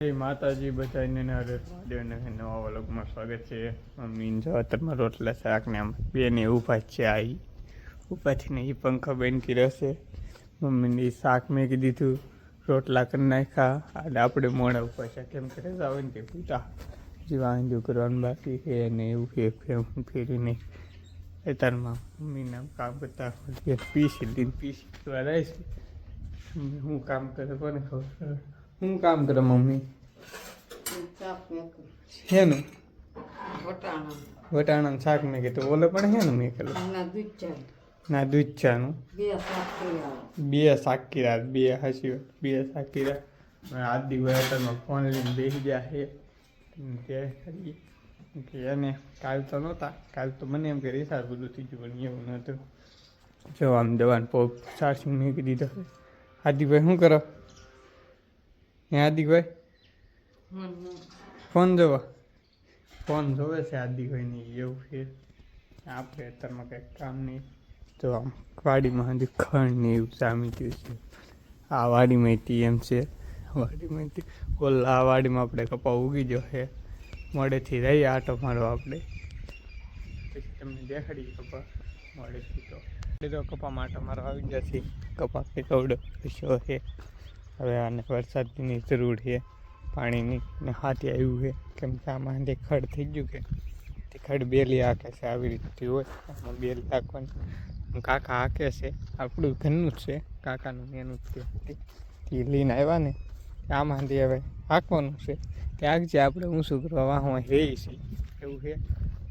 માતાજી બધાને નવા વલોગમાં સ્વાગત છે મમ્મી જો અત્યારમાં રોટલા શાક ને આમ બેને ઊભા છે આ ઈ. ઊભા ને એ પંખા બેન રહેશે મમ્મીને એ શાક મેં દીધું રોટલા કરી નાખ્યા અને આપણે મોડા ઉપર છે કેમ કે રજા હોય ને કે પૂટા હજી વાંધો કરવાનું બાકી છે ને એવું કે ફેમ ફેરી નહીં અત્યારમાં મમ્મીને આમ કામ કરતા પીસી લઈને પીસી કરવા છે હું કામ કરે પણ ખબર હું કામ કરે મમ્મી? હેનું વટાણાનું શાક મેં કીધું ઓલે પણ હેનું મેં કીધું ના દૂધ ચાનું બે શાક કીધા બે હસી બે શાક કીધા આદિ દિવસ ફોન લઈને બેસી ગયા હે. તે કરીએ કે એને કાલ તો નહોતા કાલ તો મને એમ કે રિસાર બધું થઈ ગયું પણ એવું નહોતું. જો આમ દવાને પોપ ચાર્જિંગ મેં કીધી છે હાર્દિકભાઈ શું કરો? હે હાર્દિકભાઈ? ફોન જોવા. ફોન જોવે છે હાર્દિકભાઈને એવું છે. આપણે અત્યારમાં કંઈક કામ નહીં. તો આમ વાડીમાં હજી ખણ ને એવું જામી ગયું છે. આ વાડીમાં ટીએમ છે. વાડીમાં ઓલા આ વાડીમાં આપણે કપા ઉગી ગયો છે. મોડેથી રહી આટો મારો આપણે. પછી તમને દેખાડીએ કપા. મોડેથી તો. લીધો કપા માટો મારો આવી જશે કપા કે કવડો પૈસો છે. હવે આને વરસાદની જરૂર છે, પાણીની ને હાથે આવ્યું છે, કેમ કે આમાં તે ખડ થઈ ગયું કે તે ખડ બેલી હાકે છે આવી રીતે હોય, આમાં બેલી હાંકવાની. કાકા હાકે છે, આપણું ઘરનું જ છે, કાકાનું એનું જ તે લઈને આવ્યા ને આમાંથી હવે હાંકવાનું છે. ત્યાં જે આપણે શું કરવા વાહમાં રહી છે, એવું છે.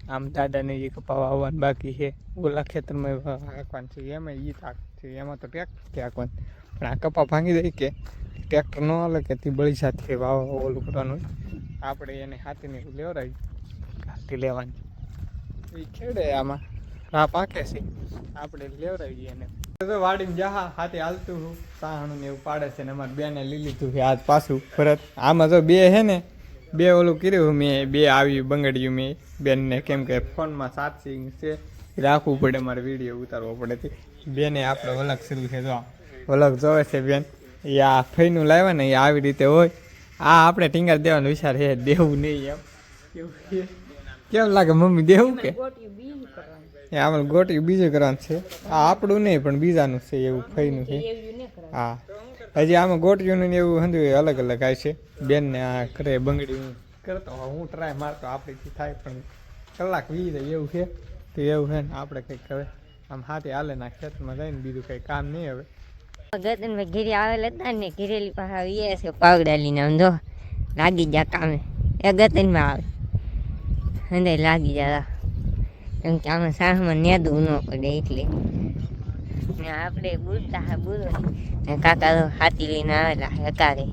આમ દાદાને એ કપા વાવવાનું બાકી છે. ઓલા ખેતરમાં હાંકવાનું છે, એમાં એ થાક છે, એમાં તો ટ્રેક્ટર હાંકવાનું. પણ આ કપા ભાંગી દઈ કે ટ્રેક્ટર ન હાલે કે તે બળી સાથે વાવ ઓલું કરવાનું આપણે એને હાથીને લેવડાવી હાથી લેવાની. એ ખેડે આમાં. રા પાકે છે. આપણે લેવડાવીએ એને. તો વાડીને જહા હાથે હાલતું હું, સાહણું ને એવું પાડે છે ને અમારે બેને લઈ લીધું છે આજ પાછું ફરત. આમાં તો બે છે ને, બે ઓલું કર્યું મેં, બે આવ્યું, બંગડ્યું મેં. બેનને કેમ કે ફોનમાં સાત સિંગ છે. રાખવું પડે, મારે વીડિયો ઉતારવો પડે. તે બેને આપણે અલગ શરૂ છે, જો. વલક જોવે છે બેન. એ આ ફઈનું લાવ્યા ને એ આવી રીતે હોય. આ આપણે ટીંગર દેવાનો વિચાર છે, દેવું નહીં એમ. કેમ લાગે મમ્મી દેવું કે? એ આપણે ગોટી બીજું કરવાનું છે. આ આપણું નહીં, પણ બીજાનું છે એવું ફઈનું છે. હા. હજી આમાં ગોટીયું ને એવું હંધું અલગ અલગ આવે છે. બેનને આ કરે બંગડી હું કરતો હું ટ્રાય મારતો આપણીથી થાય, પણ કલાક વી જાય એવું છે. તો એવું છે ને, આપણે કંઈક હવે આમ હાથે હાલે ના ખેતમાં જઈને બીજું કંઈ કામ નહીં હવે. ગતનભાઈ ઘેરી આવેલા હતા ને ઘેરેલી પાસે આવીએ છે પાવડા લઈને આમ લાગી જા કામે. એ ગતનમાં આવે. અંદર લાગી જા કેમ કે આમાં સાહમાં નેદું ન પડે એટલે. ને આપણે બોલતા હા બોલો ને કાકા તો હાથી લઈને આવેલા હકારે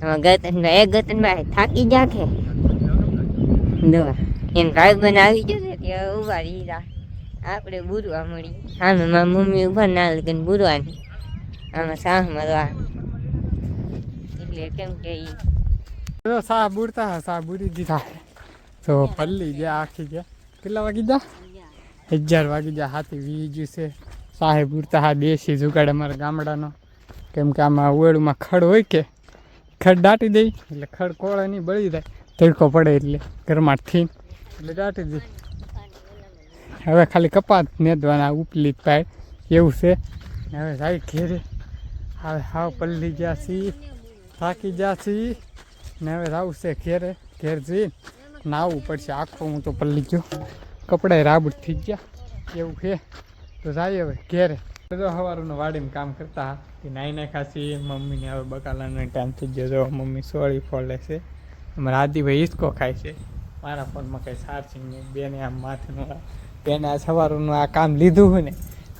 એમાં ગતનભાઈ એ ગતનભાઈ થાકી જા કે? દો એને ભાઈ બન આવી જશે ત્યાં ઊભા રહી આપણે બુરવા મળી. સામે મારી મમ્મી ઊભા ના લગન બુરવાની. આમાં સાહ મરવા એટલે કેમ કે ઈ તો સા બુડતા હા બુડી દીધા તો પલ્લી ગયા આખી ગયા. કેટલા વાગી જા હજાર વાગી ગયા. હાથી વીજ્યું છે. સાહેબ ઉડતા હા, દેશી જુગાડ અમારા ગામડાનો. કેમ કે આમાં ઓળુમાં ખડ હોય કે, ખડ દાટી દઈ એટલે ખડ કોળે નહીં, બળી જાય. તડકો પડે એટલે ઘરમાં થી એટલે દાટી દઈ હવે ખાલી કપાત નેદવાના ઉપલી જ પાય. એવું છે. હવે જાય ઘેરે. હવે હાવ પલ્લી ગયા છીએ થાકી ગયા છીએ ને હવે રાવું છે ઘેરે, ઘેર જઈને નાવું પડશે. આખો હું તો પલ્લી ગયો. કપડાય રાબડ થઈ ગયા. એવું છે. તો જાય હવે ઘેરે. તો સવારનું વાડીમાં કામ કરતા તે નાઈ નાખ્યા છીએ મમ્મીને હવે બકાલાનો ટાઈમ થઈ ગયો. જો મમ્મી સોળી ફોલે છે. અમારા આદિભાઈ હિસકો ખાય છે. મારા ફોનમાં કંઈ ચાર્જિંગ નહીં. બેને આમ માથેનું બેને આ સવારનું આ કામ લીધું હોય ને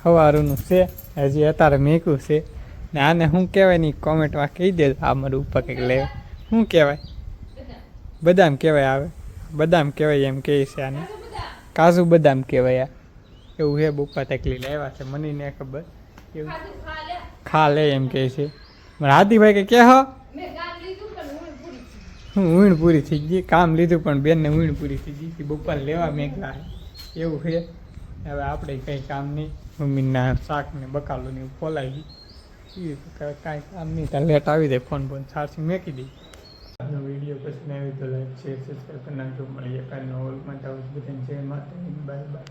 સવારનું છે. હજી અત્યારે મેકું છે. ને આને શું કહેવાય નહીં કોમેન્ટમાં કહી દે આ મારું ઉપર કંઈક લે. શું કહેવાય? બદામ કહેવાય આવે. બદામ કહેવાય એમ કહે છે આને. કાજુ બદામ કહેવાય આ. એવું છે બપા તકલી લાવ્યા છે, મને ને ખબર. એવું. ખા લે એમ કહે છે. હાથીભાઈ કે કહે હો? ઊણ પૂરી થઈ ગઈ. કામ લીધું પણ બેનને ઊણ પૂરી થઈ ગઈ બપ્પાને લેવા મેઘલા એવું છે હવે આપણે કંઈ કામ નહીં. મમ્મીના શાક ને બકાલું ને ખોલાવી એ કાંઈ કામ નહીં. ત્યાં લેટ આવી જાય ફોન ફોન ચાર્જિંગ મેકી દઈ પસંદ આવી તો લાઈક શેર સબસ્ક્રાઈબ કરી નાખજો. મળીએ કાલનો હોલમાં જાઉં બધાને જય માતાજી બાય બાય